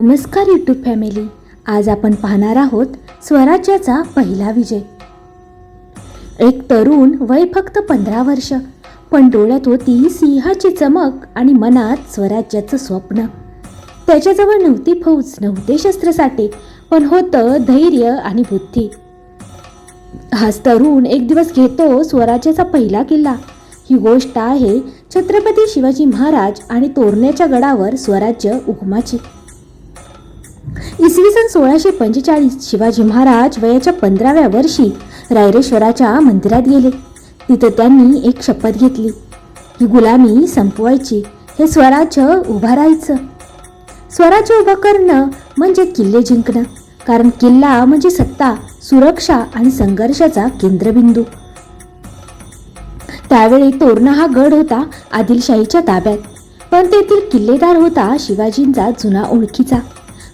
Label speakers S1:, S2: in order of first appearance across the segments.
S1: नमस्कार YouTube family आज आपण पाहणार आहोत स्वराज्याचा पहिला विजय. एक तरुण वय फक्त पंधरा वर्ष पण डोळ्यात होती सिंहाची चमक आणि मनात स्वराज्याचं स्वप्न. त्याच्याजवळ नव्हती फौज नव्हते शस्त्रसाठे पण होतं धैर्य आणि बुद्धी. हाच तरुण एक दिवस घेतो स्वराज्याचा पहिला किल्ला. ही गोष्ट आहे छत्रपती शिवाजी महाराज आणि तोरण्याच्या गडावर स्वराज्य उगमाची. इसवी सन सोळाशे पंचेचाळीस शिवाजी महाराज वयाच्या पंधराव्या वर्षी रायरेश्वराच्या मंदिरात गेले. तिथं त्यांनी एक शपथ घेतली. ही गुलामी संपवायची हे स्वराज्य उभारायचं स्वराज्य उभं करणं म्हणजे किल्ले जिंकणं कारण किल्ला म्हणजे सत्ता सुरक्षा आणि संघर्षाचा केंद्रबिंदू. त्यावेळी तोरणा हा गड होता आदिलशाहीच्या ताब्यात पण तेथील किल्लेदार होता शिवाजींचा जुना ओळखीचा.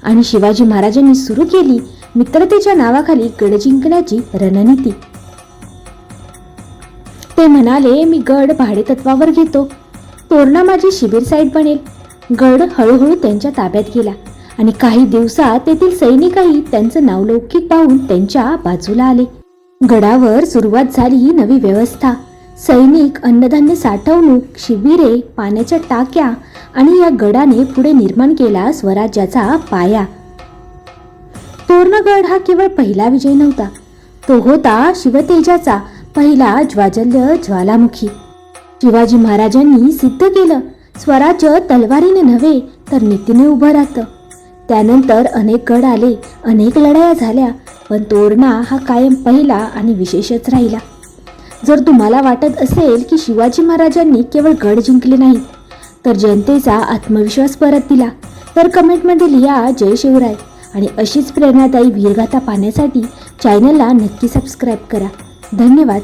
S1: आणि शिवाजी महाराजांनी सुरू केली मित्रतेच्या नावाखाली गड जिंकण्याची रणनीती. ते म्हणाले मी गड भाडेतत्वावर घेतो. तोरणा माझी शिबिर साईड बनेल. गड हळूहळू त्यांच्या ताब्यात गेला आणि काही दिवसात तेथील सैनिकही त्यांचं नावलौकिक पाहून त्यांच्या बाजूला आले. गडावर सुरुवात झाली नवी व्यवस्था. सैनिक अन्नधान्य साठवणूक शिबिरे पाण्याच्या टाक्या आणि या गडाने पुढे निर्माण केला स्वराज्याचा पाया. तोरणगड हा केवळ पहिला विजय नव्हता. तो होता शिवतेजाचा पहिला ज्वाजल्य ज्वालामुखी. शिवाजी महाराजांनी सिद्ध केलं स्वराज्य तलवारीने नव्हे तर नीतीने उभं राहतं. त्यानंतर अनेक गड आले अनेक लढाया झाल्या पण तोरणा हा कायम पहिला आणि विशेषच राहिला. जर तुम्हाला वाटत असेल की शिवाजी महाराजांनी केवळ गड जिंकले नाहीत तर जनतेचा आत्मविश्वास परत दिला. तर कमेंटमध्ये लिहा जय शिवराय. आणि अशीच प्रेरणादायी वीरगाथा पाहण्यासाठी चॅनलला नक्की सबस्क्राईब करा. धन्यवाद.